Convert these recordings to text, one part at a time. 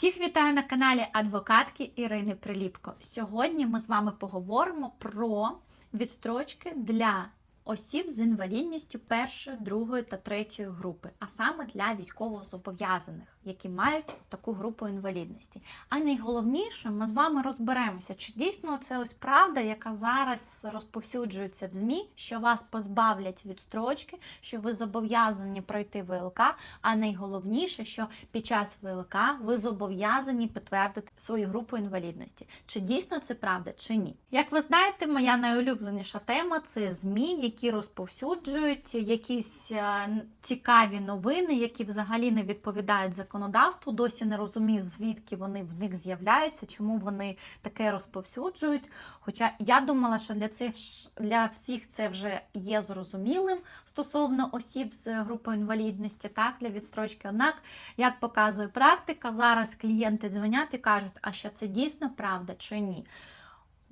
Всіх вітаю на каналі адвокатки Ірини Приліпко. Сьогодні ми з вами поговоримо про відстрочки для осіб з інвалідністю першої, другої та третьої групи, а саме для військовозобов'язаних, які мають таку групу інвалідності. А найголовніше, ми з вами розберемося, чи дійсно це ось правда, яка зараз розповсюджується в ЗМІ, що вас позбавлять відстрочки, що ви зобов'язані пройти ВЛК, а найголовніше, що під час ВЛК ви зобов'язані підтвердити свою групу інвалідності. Чи дійсно це правда, чи ні? Як ви знаєте, моя найулюбленіша тема це ЗМІ, які розповсюджують якісь е, цікаві новини, які взагалі не відповідають законодавству. Досі не розумію, звідки вони в них з'являються, чому вони таке розповсюджують. Хоча я думала, що для цих для всіх це вже є зрозумілим стосовно осіб з групою інвалідності, так для відстрочки. Однак, як показує практика, зараз клієнти дзвонять і кажуть, а що це дійсно правда чи ні.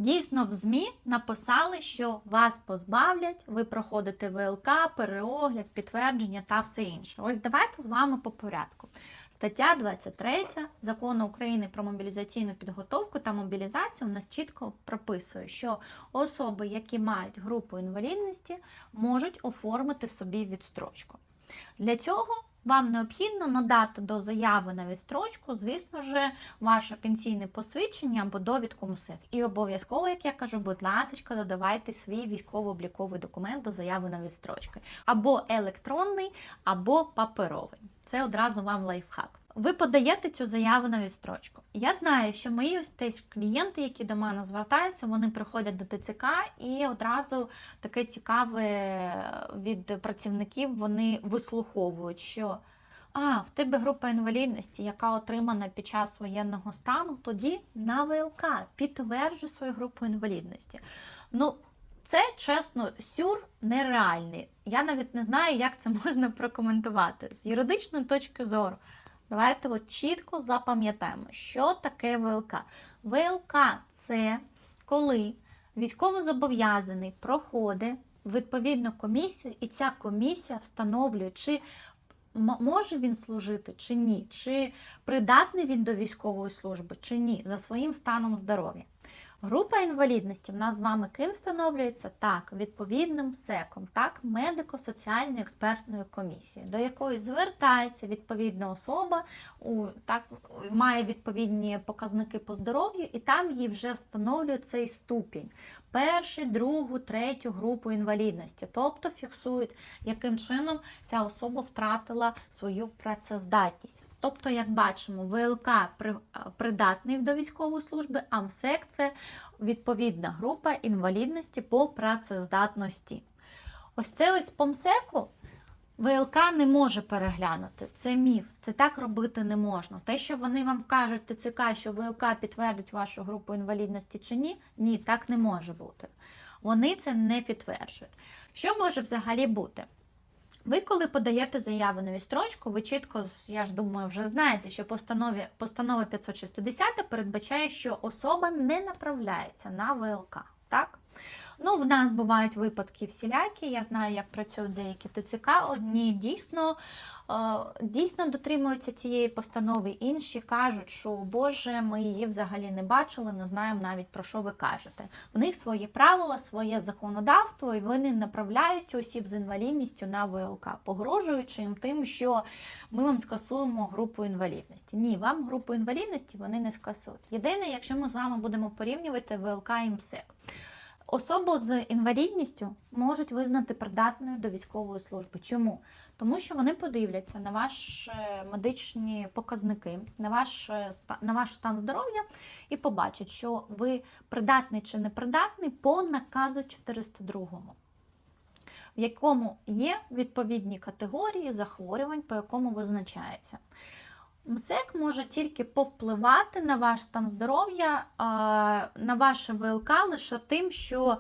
Дійсно, в ЗМІ написали, що вас позбавлять, ви проходите ВЛК, переогляд, підтвердження та все інше. Ось давайте з вами по порядку. Стаття 23 закону України про мобілізаційну підготовку та мобілізацію у нас чітко прописує, що особи, які мають групу інвалідності, можуть оформити собі відстрочку. Для цього вам необхідно надати до заяви на відстрочку, звісно ж, ваше пенсійне посвідчення або довідку МСЕК. І обов'язково, як я кажу, будь ласка, додавайте свій військово-обліковий документ до заяви на відстрочку. Або електронний, або паперовий. Це одразу вам лайфхак. Ви подаєте цю заяву на відстрочку. Я знаю, що мої ось теж клієнти, які до мене звертаються, вони приходять до ТЦК і одразу таке цікаве від працівників вони вислуховують, що а, в тебе група інвалідності, яка отримана під час воєнного стану, тоді на ВЛК підтверджуй свою групу інвалідності. Ну, це чесно, сюр нереальний. Я навіть не знаю, як це можна прокоментувати. З юридичної точки зору, давайте от чітко запам'ятаємо, що таке ВЛК. ВЛК це коли військовозобов'язаний проходить відповідну комісію, і ця комісія встановлює, чи може він служити, чи ні, чи придатний він до військової служби, чи ні, за своїм станом здоров'я. Група інвалідності в нас з вами ким встановлюється? Так, відповідним СЕКом, так, медико-соціальною експертною комісією, до якої звертається відповідна особа, у, так, має відповідні показники по здоров'ю, і там їй вже встановлює цей ступінь. Першу, другу, третю групу інвалідності, тобто фіксують, яким чином ця особа втратила свою працездатність. Тобто, як бачимо, ВЛК придатний до військової служби, а МСЕК це відповідна група інвалідності по працездатності. Ось це ось по МСЕКу ВЛК не може переглянути. Це міф, це так робити не можна. Те, що вони вам вкажуть ТЦК, що ВЛК підтвердить вашу групу інвалідності чи ні, ні, так не може бути. Вони це не підтверджують. Що може взагалі бути? Ви, коли подаєте заяву на відстрочку, ви чітко, я ж думаю, вже знаєте, що постанові, постанова 560 передбачає, що особа не направляється на ВЛК. Ну, В нас бувають випадки всілякі. Я знаю, як працюють деякі ТЦК. Одні дійсно дійсно дотримуються цієї постанови, інші кажуть, що Боже, ми її взагалі не бачили, не знаємо навіть про що ви кажете. В них свої правила, своє законодавство, і вони направляють осіб з інвалідністю на ВЛК, погрожуючи їм тим, що ми вам скасуємо групу інвалідності. Ні, вам групу інвалідності вони не скасують. Єдине, якщо ми з вами будемо порівнювати ВЛК і МСЕК. Особу з інвалідністю можуть визнати придатною до військової служби. Чому? Тому що вони подивляться на ваші медичні показники, на ваш на ваш стан здоров'я і побачать, що ви придатний чи не придатний по наказу 402, в якому є відповідні категорії захворювань, по якому визначається. МСЕК може тільки повпливати на ваш стан здоров'я, на ваше ВЛК лише тим, що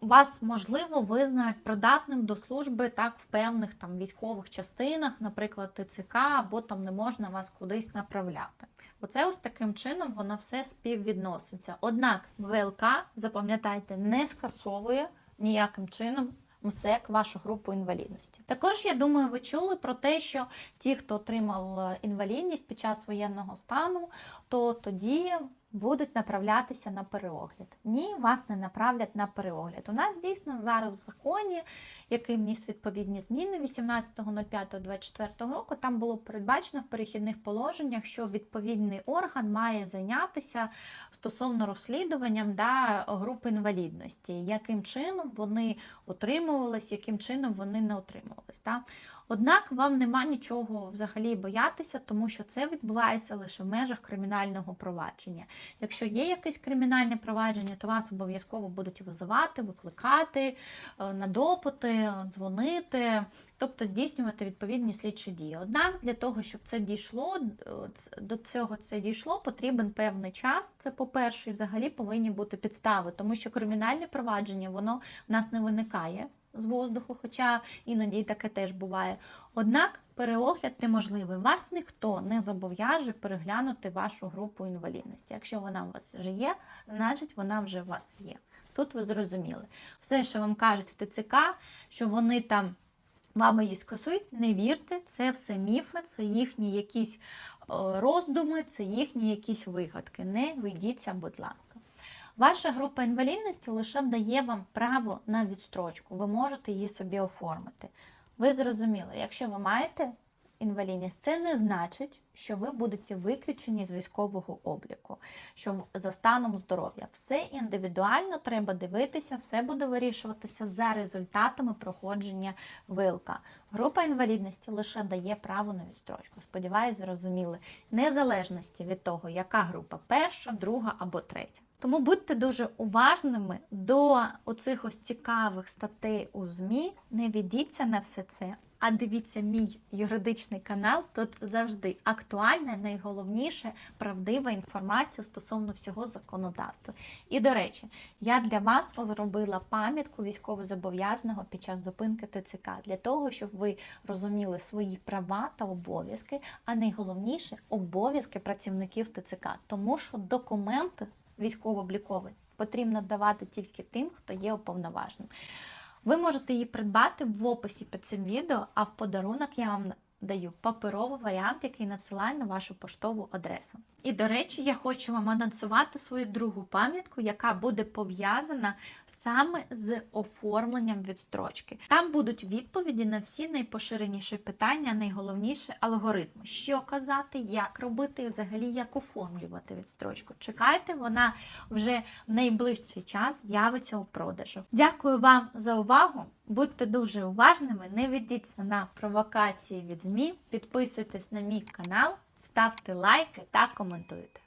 вас, можливо, визнають придатним до служби так в певних там військових частинах, наприклад, ТЦК, або там не можна вас кудись направляти. Оце ось таким чином воно все співвідноситься. Однак ВЛК, запам'ятайте, не скасовує ніяким чином МСЕК, вашу групу інвалідності. Також я думаю, ви чули про те, що ті, хто отримав е, інвалідність під час воєнного стану, то тоді будуть направлятися на переогляд. Ні, вас не направлять на переогляд. У нас дійсно зараз в законі, який вніс відповідні зміни 18.05.24 року, там було передбачено в перехідних положеннях, що відповідний орган має зайнятися стосовно розслідуванням да, групи інвалідності, яким чином вони отримувались, яким чином вони не отримувались. Да. Однак вам нема нічого взагалі боятися, тому що це відбувається лише в межах кримінального провадження. Якщо є якесь кримінальне провадження, то вас обов'язково будуть визивати, викликати е, на допити, дзвонити, тобто здійснювати відповідні слідчі дії. Однак для того, щоб це дійшло, е, до цього це дійшло, потрібен певний час. Це по-перше, взагалі повинні бути підстави, тому що кримінальне провадження воно в нас не виникає з воздуху, хоча іноді таке теж буває. Однак переогляд неможливий. Вас ніхто не зобов'яже переглянути вашу групу інвалідності. Якщо вона у вас вже є, значить вона вже у вас є. Тут ви зрозуміли. Все, що вам кажуть в ТЦК, що вони там вами її скасують, не вірте, це все міфи, це їхні якісь е, роздуми, це їхні якісь вигадки. Не вийдіться, будь ласка. Ваша група інвалідності лише дає вам право на відстрочку. Ви можете її собі оформити. Ви зрозуміли, якщо ви маєте інвалідність, це не значить, що ви будете виключені з військового обліку, що за станом здоров'я. Все індивідуально треба дивитися, все буде вирішуватися за результатами проходження вилка. Група інвалідності лише дає право на відстрочку. Сподіваюсь, зрозуміли, незалежності від того, яка група перша, друга або третя. Тому будьте дуже уважними до оцих ось цікавих статей у ЗМІ. Не ведіться на все це, а дивіться мій юридичний канал. Тут завжди актуальна, найголовніше правдива інформація стосовно всього законодавства. І до речі, я для вас розробила пам'ятку військовозобов'язаного під час зупинки ТЦК для того, щоб ви розуміли свої права та обов'язки, а найголовніше обов'язки працівників ТЦК, тому що документи військово-обліковий потрібно давати тільки тим, хто є уповноваженим. Ви можете її придбати в описі під цим відео, а в подарунок я вам даю паперовий варіант, який надсилаю на вашу поштову адресу. І, до речі, я хочу вам анонсувати свою другу пам'ятку, яка буде пов'язана саме з оформленням відстрочки. Там будуть відповіді на всі найпоширеніші питання, найголовніше алгоритми, що казати, як робити і взагалі як оформлювати відстрочку. Чекайте, вона вже в найближчий час явиться у продажу. Дякую вам за увагу. Будьте дуже уважними, не ведіться на провокації від ЗМІ, підписуйтесь на мій канал, ставте лайки та коментуйте.